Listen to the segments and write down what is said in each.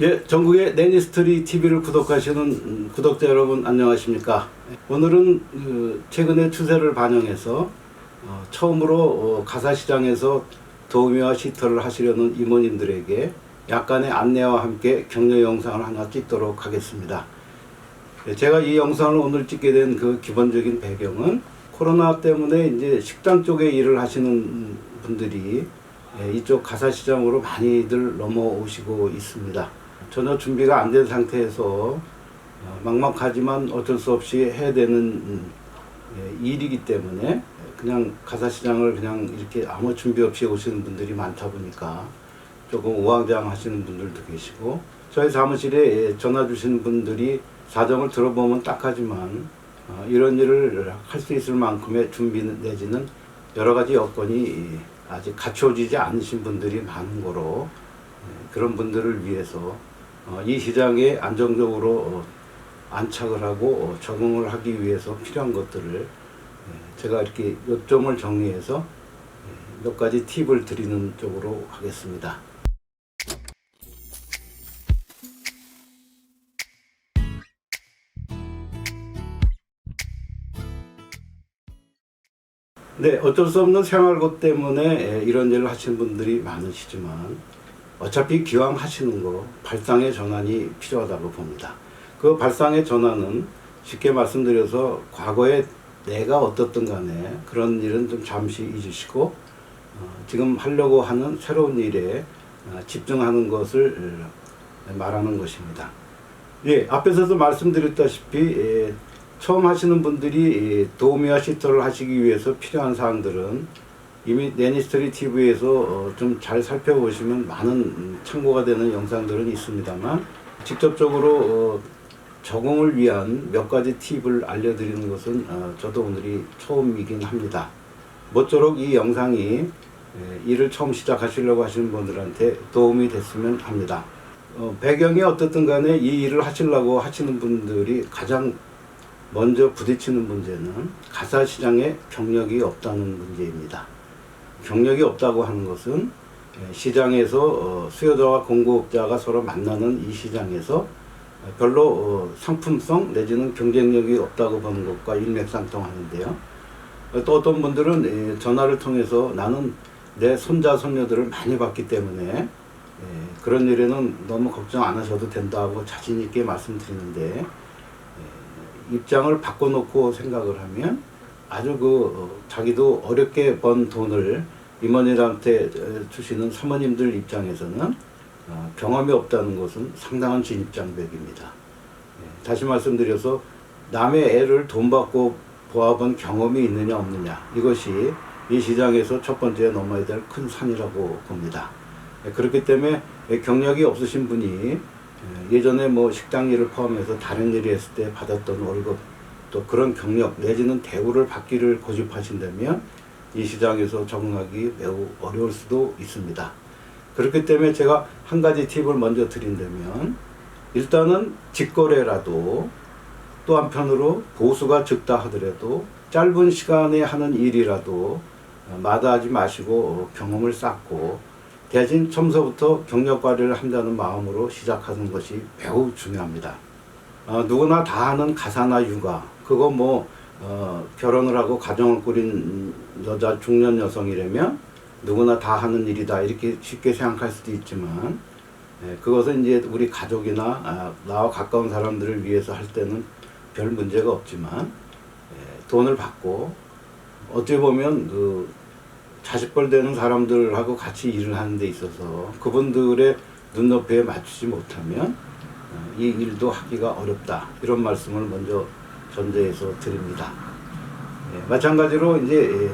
예, 전국의 내니스트리 TV를 구독하시는 음, 구독자 여러분 안녕하십니까? 오늘은 그 최근의 추세를 반영해서 어, 처음으로 어, 가사 시장에서 도우미와 시터를 하시려는 이모님들에게 약간의 안내와 함께 격려 영상을 하나 찍도록 하겠습니다. 예, 제가 이 영상을 오늘 찍게 된 그 기본적인 배경은 코로나 때문에 이제 식당 쪽에 일을 하시는 분들이 예, 이쪽 가사 시장으로 많이들 넘어오시고 있습니다. 전혀 준비가 안 된 상태에서 어, 막막하지만 어쩔 수 없이 해야 되는 음, 예, 일이기 때문에 그냥 가사 시장을 그냥 이렇게 아무 준비 없이 오시는 분들이 많다 보니까 조금 우왕좌왕 하시는 분들도 계시고 저희 사무실에 예, 전화 주시는 분들이 사정을 들어보면 딱하지만 어, 이런 일을 할 수 있을 만큼의 준비 내지는 여러 가지 여건이 아직 갖춰지지 않으신 분들이 많은 거로 예, 그런 분들을 위해서 어, 이 시장에 안정적으로 어, 안착을 하고 어, 적응을 하기 위해서 필요한 것들을 예, 제가 이렇게 요점을 정리해서 예, 몇 가지 팁을 드리는 쪽으로 하겠습니다. 네, 어쩔 수 없는 생활고 때문에 예, 이런 일을 하시는 분들이 많으시지만 어차피 기왕 하시는 거 발상의 전환이 필요하다고 봅니다. 그 발상의 전환은 쉽게 말씀드려서 과거에 내가 어떻든 간에 그런 일은 좀 잠시 잊으시고 어, 지금 하려고 하는 새로운 일에 어, 집중하는 것을 어, 말하는 것입니다. 예, 앞에서도 말씀드렸다시피 예, 처음 하시는 분들이 예, 도우미와 시터를 하시기 위해서 필요한 사항들은 이미 내니스토리 TV에서 어, 좀잘 살펴보시면 많은 음, 참고가 되는 영상들은 있습니다만 직접적으로 어, 적응을 위한 몇 가지 팁을 알려드리는 것은 어, 저도 오늘이 처음이긴 합니다. 모쪼록 이 영상이 예, 일을 처음 시작하시려고 하시는 분들한테 도움이 됐으면 합니다. 어, 배경이 어떻든 간에 이 일을 하시려고 하시는 분들이 가장 먼저 부딪히는 문제는 가사 시장에 경력이 없다는 문제입니다. 경력이 없다고 하는 것은 예, 시장에서 어, 수요자와 공급자가 서로 만나는 이 시장에서 별로 어, 상품성 내지는 경쟁력이 없다고 보는 것과 일맥상통하는데요. 어, 또 어떤 분들은 예, 전화를 통해서 나는 내 손자 손녀들을 많이 봤기 때문에 예, 그런 일에는 너무 걱정 안 하셔도 된다고 자신 있게 말씀드리는데 예, 입장을 바꿔놓고 생각을 하면 아주 그 어, 자기도 어렵게 번 돈을 이모님한테 어, 주시는 사모님들 입장에서는 어, 경험이 없다는 것은 상당한 진입장벽입니다. 예, 다시 말씀드려서 남의 애를 돈 받고 보아본 경험이 있느냐 없느냐 이것이 이 시장에서 첫 번째 넘어야 될 큰 산이라고 봅니다. 예, 그렇기 때문에 경력이 없으신 분이 예, 예전에 뭐 식당 일을 포함해서 다른 일을 했을 때 받았던 월급 또 그런 경력 내지는 대우를 받기를 고집하신다면 이 시장에서 적응하기 매우 어려울 수도 있습니다. 그렇기 때문에 제가 한 가지 팁을 먼저 드린다면 일단은 직거래라도 또 한편으로 보수가 적다 하더라도 짧은 시간에 하는 일이라도 어, 마다하지 마시고 어, 경험을 쌓고 대신 처음서부터 경력 발휘를 한다는 마음으로 시작하는 것이 매우 중요합니다. 어, 누구나 다 하는 가사나 육아 그거 뭐 어, 결혼을 하고 가정을 꾸린 여자 중년 여성이라면 누구나 다 하는 일이다 이렇게 쉽게 생각할 수도 있지만 예, 그것은 이제 우리 가족이나 아, 나와 가까운 사람들을 위해서 할 때는 별 문제가 없지만 예, 돈을 받고 어떻게 보면 그 자식벌 되는 사람들하고 같이 일을 하는 데 있어서 그분들의 눈높이에 맞추지 못하면 어, 이 일도 하기가 어렵다 이런 말씀을 먼저 전제해서 드립니다. 예, 마찬가지로 이제 예,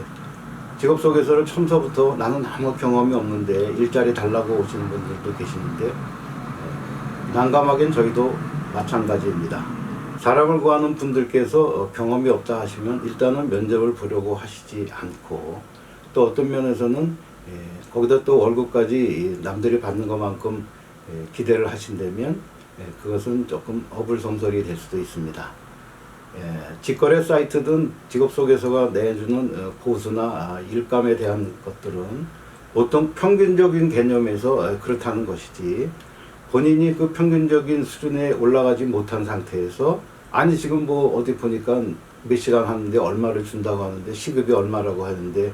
직업 속에서는 처음서부터 나는 아무 경험이 없는데 일자리 달라고 오시는 분들도 계시는데 예, 난감하긴 저희도 마찬가지입니다. 사람을 구하는 분들께서 어, 경험이 없다 하시면 일단은 면접을 보려고 하시지 않고 또 어떤 면에서는 예, 거기다 또 월급까지 남들이 받는 것만큼 예, 기대를 하신다면 예, 그것은 조금 어불성설이 될 수도 있습니다. 예, 직거래 사이트든 직업소개서가 내주는 어, 보수나 아, 일감에 대한 것들은 보통 평균적인 개념에서 어, 그렇다는 것이지 본인이 그 평균적인 수준에 올라가지 못한 상태에서 아니 지금 뭐 어디 보니까 몇 시간 하는데 얼마를 준다고 하는데 시급이 얼마라고 하는데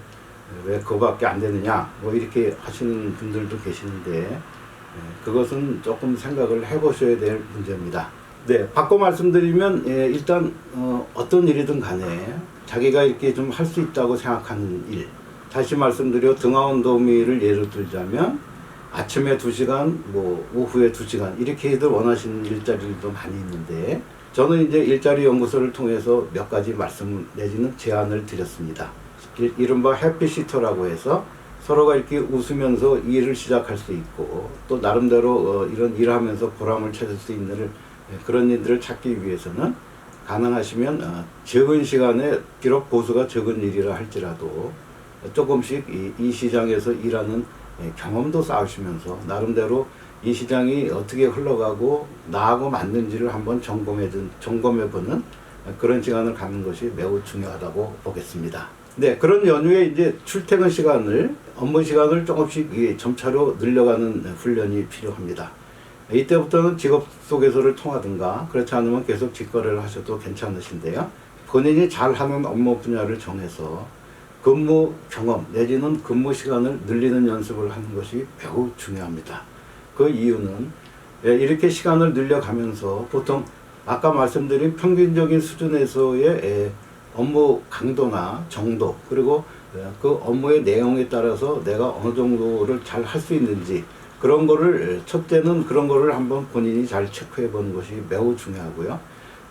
왜 그거밖에 안 되느냐 뭐 이렇게 하시는 분들도 계시는데 예, 그것은 조금 생각을 해보셔야 될 문제입니다. 네, 바꿔 말씀드리면 예, 일단 어, 어떤 일이든 간에 자기가 이렇게 좀 할 수 있다고 생각하는 일 다시 말씀드려 등하원 도우미를 예로 들자면 아침에 두시간뭐 오후에 두시간 이렇게들 원하시는 일자리도 많이 있는데 저는 이제 일자리 연구소를 통해서 몇 가지 말씀 내지는 제안을 드렸습니다. 이- 이른바 해피시터라고 해서 서로가 이렇게 웃으면서 일을 시작할 수 있고 또 나름대로 어, 이런 일하면서 보람을 찾을 수 있는 예, 그런 일들을 찾기 위해서는 가능하시면 어, 적은 시간에 비록 보수가 적은 일이라 할지라도 조금씩 이, 이 시장에서 일하는 예, 경험도 쌓으시면서 나름대로 이 시장이 어떻게 흘러가고 나하고 맞는지를 한번 점검해 점검해 보는 그런 시간을 갖는 것이 매우 중요하다고 보겠습니다. 네, 그런 연휴에 이제 출퇴근 시간을 업무 시간을 조금씩 이 점차로 늘려가는 훈련이 필요합니다. 이때부터는 직업 소개서를 통하든가 그렇지 않으면 계속 직거래를 하셔도 괜찮으신데요. 본인이 잘하는 업무 분야를 정해서 근무 경험 내지는 근무 시간을 늘리는 연습을 하는 것이 매우 중요합니다. 그 이유는 예, 이렇게 시간을 늘려가면서 보통 아까 말씀드린 평균적인 수준에서의 예, 업무 강도나 정도 그리고 예, 그 업무의 내용에 따라서 내가 어느 정도를 잘 할 수 있는지 그런 거를 예, 첫째는 그런 거를 한번 본인이 잘 체크해 보는 것이 매우 중요하고요.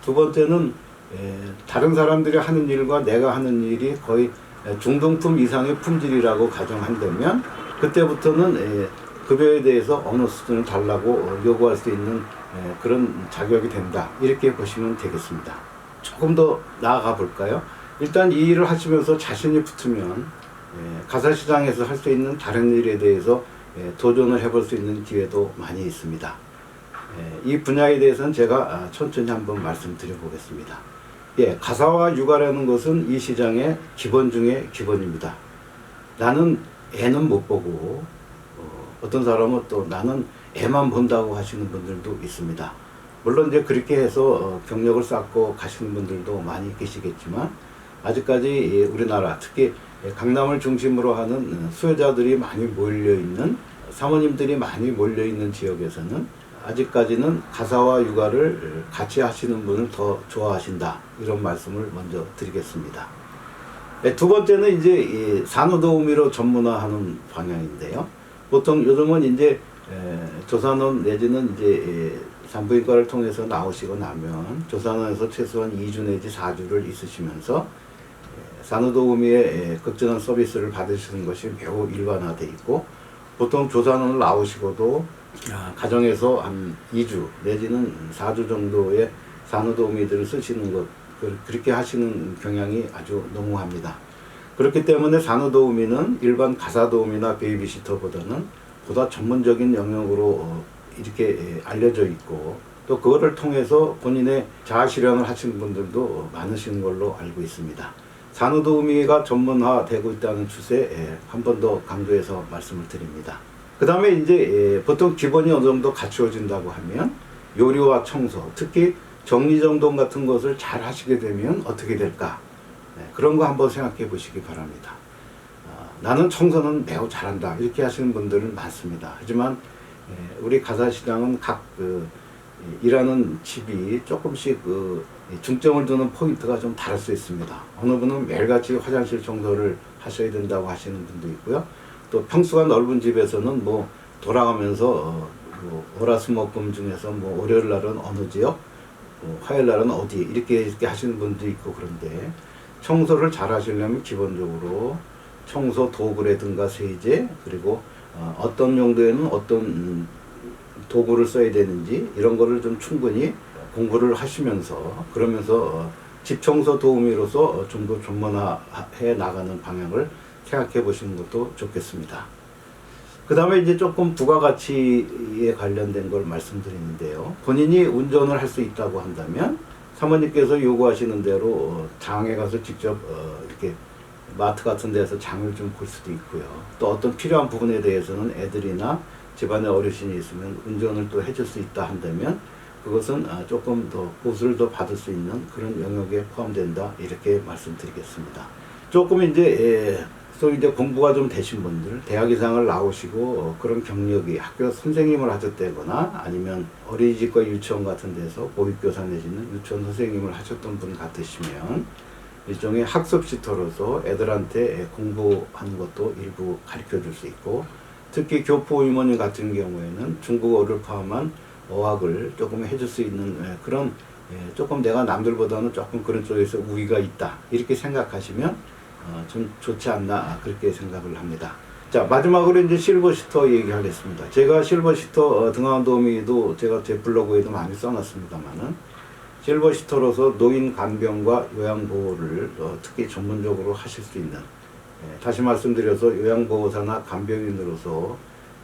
두 번째는 예, 다른 사람들이 하는 일과 내가 하는 일이 거의 예, 중등품 이상의 품질이라고 가정한다면 그때부터는 예, 급여에 대해서 어느 수준을 달라고 어, 요구할 수 있는 예, 그런 자격이 된다 이렇게 보시면 되겠습니다. 조금 더 나아가 볼까요? 일단 이 일을 하시면서 자신이 붙으면 예, 가사 시장에서 할 수 있는 다른 일에 대해서 예, 도전을 해볼 수 있는 기회도 많이 있습니다. 예, 이 분야에 대해서는 제가 아, 천천히 한번 말씀드려 보겠습니다. 예, 가사와 육아라는 것은 이 시장의 기본 중의 기본입니다. 나는 애는 못 보고 어, 어떤 사람은 또 나는 애만 본다고 하시는 분들도 있습니다. 물론 이제 그렇게 해서 어, 경력을 쌓고 가시는 분들도 많이 계시겠지만 아직까지 이 우리나라 특히 강남을 중심으로 하는 어, 수요자들이 많이 몰려 있는 사모님들이 많이 몰려 있는 지역에서는 아직까지는 가사와 육아를 같이 하시는 분을 더 좋아하신다 이런 말씀을 먼저 드리겠습니다. 네, 두 번째는 이제 이 산후도우미로 전문화하는 방향인데요. 보통 요즘은 이제 에, 조산원 내지는 이제 에, 산부인과를 통해서 나오시고 나면 조산원에서 최소한 2주 내지 4주를 있으시면서 에, 산후도우미의 에, 극진한 서비스를 받으시는 것이 매우 일반화돼 있고 보통 조산원을 나오시고도 아, 가정에서 한 2주 내지는 4주 정도의 산후도우미들을 쓰시는 것 그- 그렇게 하시는 경향이 아주 농후합니다. 그렇기 때문에 산후도우미는 일반 가사도우미나 베이비시터보다는 보다 전문적인 영역으로 어, 이렇게 예, 알려져 있고 또 그거를 통해서 본인의 자아 실현을 하시는 분들도 많으신 걸로 알고 있습니다. 산후도우미가 전문화되고 있다는 추세 한 번 더 강조해서 말씀을 드립니다. 그 다음에 이제 예, 보통 기본이 어느 정도 갖추어진다고 하면 요리와 청소, 특히 정리정돈 같은 것을 잘 하시게 되면 어떻게 될까? 네, 그런 거 한번 생각해 보시기 바랍니다. 어, 나는 청소는 매우 잘한다 이렇게 하시는 분들은 많습니다. 하지만 예, 우리 가사 시장은 각 그, 이, 일하는 집이 조금씩 그이 중점을 두는 포인트가 좀 다를 수 있습니다. 어느 분은 매일같이 화장실 청소를 하셔야 된다고 하시는 분도 있고요. 또 평수가 넓은 집에서는 뭐 돌아가면서 어, 뭐 월화수목금 중에서 뭐 월요일 날은 어느 지역, 뭐 화요일 날은 어디 이렇게 이렇게 하시는 분도 있고 그런데 청소를 잘 하시려면 기본적으로 청소 도구라든가 세제 그리고 어, 어떤 용도에는 어떤 음, 도구를 써야 되는지 이런 거를 좀 충분히 공부를 하시면서 그러면서 어, 집 청소 도우미로서 좀더 전문화해 나가는 방향을 생각해 보시는 것도 좋겠습니다. 그 다음에 이제 조금 부가가치에 관련된 걸 말씀드리는데요. 본인이 운전을 할 수 있다고 한다면 사모님께서 요구하시는 대로 어, 장에 가서 직접 어, 이렇게 마트 같은 데서 장을 좀 볼 수도 있고요. 또 어떤 필요한 부분에 대해서는 애들이나 집안에 어르신이 있으면 운전을 또 해줄 수 있다 한다면 그것은 아, 조금 더 보수를 더 받을 수 있는 그런 영역에 포함된다 이렇게 말씀드리겠습니다. 조금 이제 예, 소위 이제 공부가 좀 되신 분들 대학 이상을 나오시고 어, 그런 경력이 학교 선생님을 하셨다거나 아니면 어린이집과 유치원 같은 데서 보육교사 내지는 유치원 선생님을 하셨던 분 같으시면 일종의 학습 시터로서 애들한테 공부하는 것도 일부 가르쳐 줄 수 있고 특히 교포 의원님 같은 경우에는 중국어를 포함한 어학을 조금 해줄 수 있는 예, 그런 예, 조금 내가 남들보다는 조금 그런 쪽에서 우위가 있다 이렇게 생각하시면 어, 좀 좋지 않나 그렇게 생각을 합니다. 자 마지막으로 이제 실버시터 얘기하겠습니다. 제가 실버시터 어, 등한도우미도 제가 제 블로그에도 많이 써놨습니다만은 실버시터로서 노인 간병과 요양보호를 어, 특히 전문적으로 하실 수 있는 예, 다시 말씀드려서 요양보호사나 간병인으로서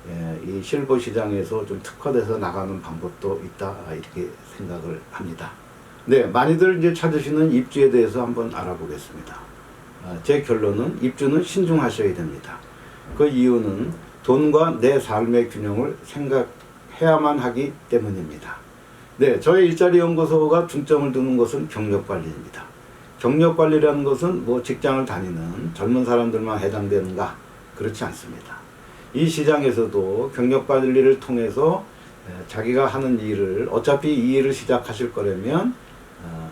예, 이 실버 시장에서 좀 특화돼서 나가는 방법도 있다 이렇게 생각을 합니다. 네, 많이들 이제 찾으시는 입주에 대해서 한번 알아보겠습니다. 아, 제 결론은 입주는 신중하셔야 됩니다. 그 이유는 돈과 내 삶의 균형을 생각해야만 하기 때문입니다. 네, 저희 일자리 연구소가 중점을 두는 것은 경력 관리입니다. 경력 관리라는 것은 뭐 직장을 다니는 젊은 사람들만 해당되는가? 그렇지 않습니다. 이 시장에서도 경력 관리를 통해서 에, 자기가 하는 일을 어차피 이 일을 시작하실 거라면 어,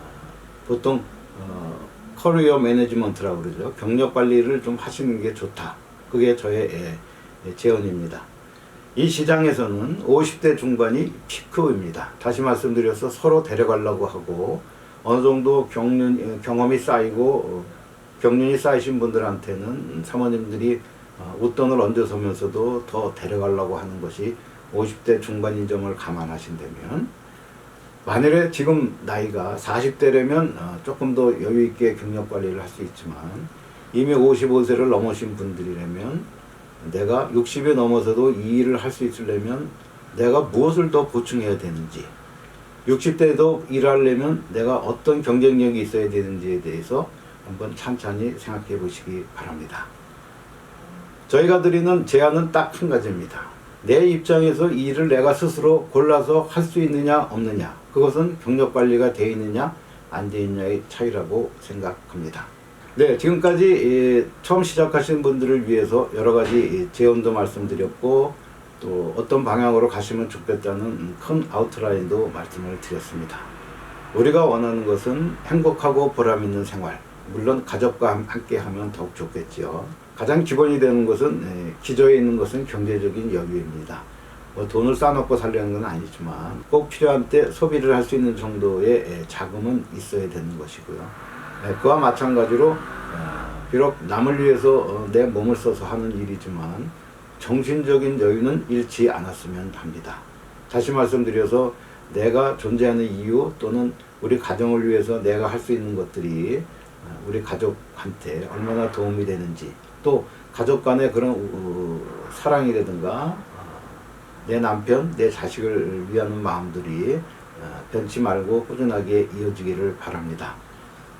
보통 어, 커리어 매니지먼트라고 그러죠. 경력 관리를 좀 하시는 게 좋다. 그게 저의 예, 예, 제언입니다. 이 시장에서는 50대 중반이 피크입니다. 다시 말씀드려서 서로 데려가려고 하고 어느 정도 경륜, 경험이 쌓이고 어, 경륜이 쌓이신 분들한테는 사모님들이 어, 웃돈을 얹어서면서도 더 데려가려고 하는 것이 50대 중반인 점을 감안하신다면 만일에 지금 나이가 40대라면 어, 조금 더 여유 있게 경력 관리를 할 수 있지만 이미 55세를 넘으신 분들이라면 내가 60에 넘어서도 이 일을 할 수 있으려면 내가 무엇을 더 보충해야 되는지 60대도 일하려면 내가 어떤 경쟁력이 있어야 되는지에 대해서 한번 찬찬히 생각해 보시기 바랍니다. 저희가 드리는 제안은 딱 한 가지입니다. 내 입장에서 이 일을 내가 스스로 골라서 할 수 있느냐 없느냐 그것은 경력 관리가 돼 있느냐 안돼 있냐의 차이라고 생각합니다. 네, 지금까지 이, 처음 시작하시는 분들을 위해서 여러 가지 이, 제언도 말씀드렸고 또 어떤 방향으로 가시면 좋겠다는 큰 아웃라인도 말씀을 드렸습니다. 우리가 원하는 것은 행복하고 보람 있는 생활. 물론 가족과 함- 함께 하면 더욱 좋겠지요. 가장 기본이 되는 것은 에, 기저에 있는 것은 경제적인 여유입니다. 뭐 돈을 쌓아놓고 살려는 건 아니지만 꼭 필요한 때 소비를 할 수 있는 정도의 에, 자금은 있어야 되는 것이고요. 에, 그와 마찬가지로 어, 비록 남을 위해서 어, 내 몸을 써서 하는 일이지만 정신적인 여유는 잃지 않았으면 합니다. 다시 말씀드려서 내가 존재하는 이유 또는 우리 가정을 위해서 내가 할 수 있는 것들이 어, 우리 가족한테 얼마나 도움이 되는지 또 가족 간의 그런 어, 사랑이라든가 어, 내 남편, 내 자식을 위하는 마음들이 어, 변치 말고 꾸준하게 이어지기를 바랍니다.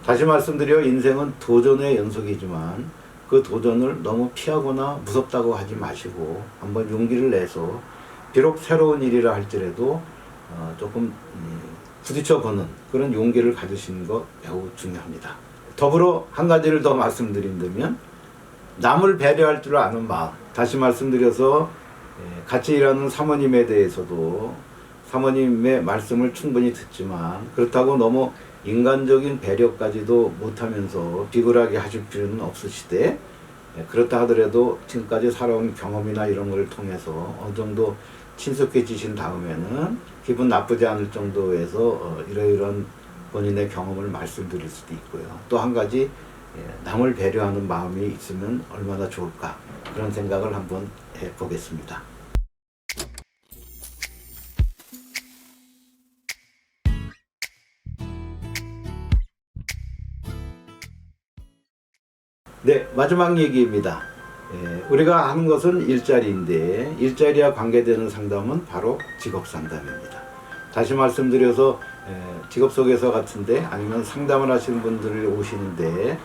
다시 말씀드려 인생은 도전의 연속이지만 그 도전을 너무 피하거나 무섭다고 하지 마시고 한번 용기를 내서 비록 새로운 일이라 할지라도 어, 조금 음, 부딪혀보는 그런 용기를 가지시는 것 매우 중요합니다. 더불어 한 가지를 더 말씀드린다면 남을 배려할 줄 아는 마음. 다시 말씀드려서 예, 같이 일하는 사모님에 대해서도 사모님의 말씀을 충분히 듣지만 그렇다고 너무 인간적인 배려까지도 못하면서 비굴하게 하실 필요는 없으시되 예, 그렇다 하더라도 지금까지 살아온 경험이나 이런 걸 통해서 어느 정도 친숙해지신 다음에는 기분 나쁘지 않을 정도에서 어, 이러이러한 본인의 경험을 말씀드릴 수도 있고요. 또 한 가지 예, 남을 배려하는 마음이 있으면 얼마나 좋을까 그런 생각을 한번 해 보겠습니다. 네, 마지막 얘기입니다. 예, 우리가 하는 것은 일자리인데 일자리와 관계되는 상담은 바로 직업 상담입니다. 다시 말씀드려서 에, 직업 소개서 같은데 아니면 상담을 하시는 분들이 오시는데 에,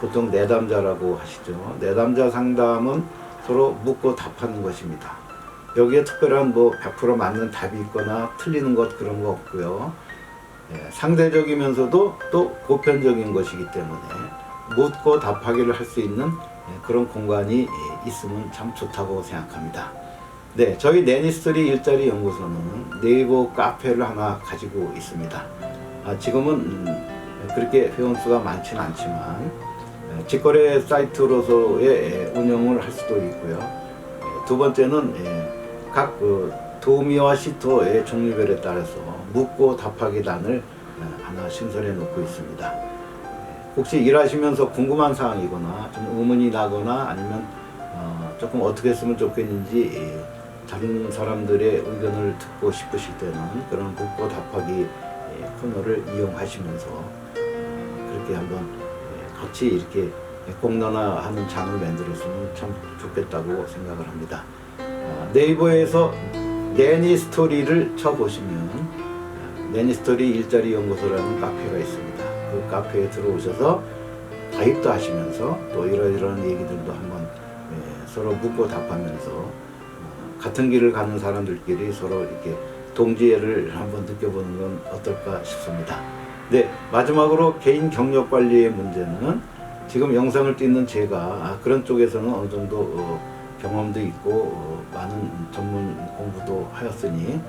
보통 내담자라고 하시죠. 내담자 상담은 서로 묻고 답하는 것입니다. 여기에 특별한 뭐 100% 맞는 답이 있거나 틀리는 것 그런 거 없고요. 예, 상대적이면서도 또 보편적인 것이기 때문에 묻고 답하기를 할 수 있는 예, 그런 공간이 예, 있으면 참 좋다고 생각합니다. 네, 저희 내니스토리 일자리 연구소는 네이버 카페를 하나 가지고 있습니다. 아, 지금은 음, 그렇게 회원 수가 많지는 않지만 예, 직거래 사이트로서의 예, 운영을 할 수도 있고요. 예, 두 번째는 예, 각 그, 도우미와 시토의 종류별에 따라서 묻고 답하기 단을 예, 하나 신설해 놓고 있습니다. 예, 혹시 일하시면서 궁금한 사항이거나 좀 의문이 나거나 아니면 어, 조금 어떻게 했으면 좋겠는지 예, 다른 사람들의 의견을 듣고 싶으실 때는 그런 묻고 답하기 예, 코너를 이용하시면서 어, 그렇게 한번 예, 같이 이렇게 공론화하는 장을 만들었으면 참 좋겠다고 생각을 합니다. 아, 네이버에서 내니 스토리를 쳐보시면 아, 내니 스토리 일자리 연구소라는 카페가 있습니다. 그 카페에 들어오셔서 가입도 하시면서 또 이러이러한 얘기들도 한번 예, 서로 묻고 답하면서 어, 같은 길을 가는 사람들끼리 서로 이렇게 동지애를 한번 느껴보는 건 어떨까 싶습니다. 네, 마지막으로 개인 경력 관리의 문제는 지금 영상을 찍는 제가 아, 그런 쪽에서는 어느 정도 어, 경험도 있고 어, 많은 전문 공부도 하였으니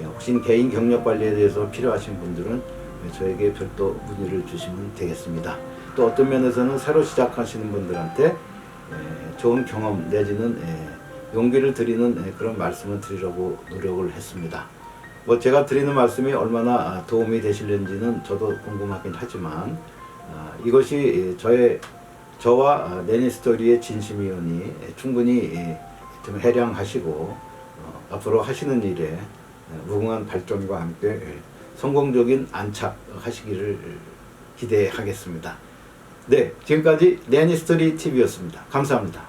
예, 혹시 개인 경력 관리에 대해서 필요하신 분들은 예, 저에게 별도 문의를 주시면 되겠습니다. 또 어떤 면에서는 새로 시작하시는 분들한테 예, 좋은 경험 내지는 예, 용기를 드리는 예, 그런 말씀을 드리려고 노력을 했습니다. 뭐 제가 드리는 말씀이 얼마나 아, 도움이 되실는지는 저도 궁금하긴 하지만 아, 이것이 예, 저의 저와 아, 내니 스토리의 진심이오니 예, 충분히 예, 좀 해량하시고 어, 앞으로 하시는 일에 예, 무궁한 발전과 함께 예, 성공적인 안착하시기를 기대하겠습니다. 네, 지금까지 내니스토리 TV였습니다. 감사합니다.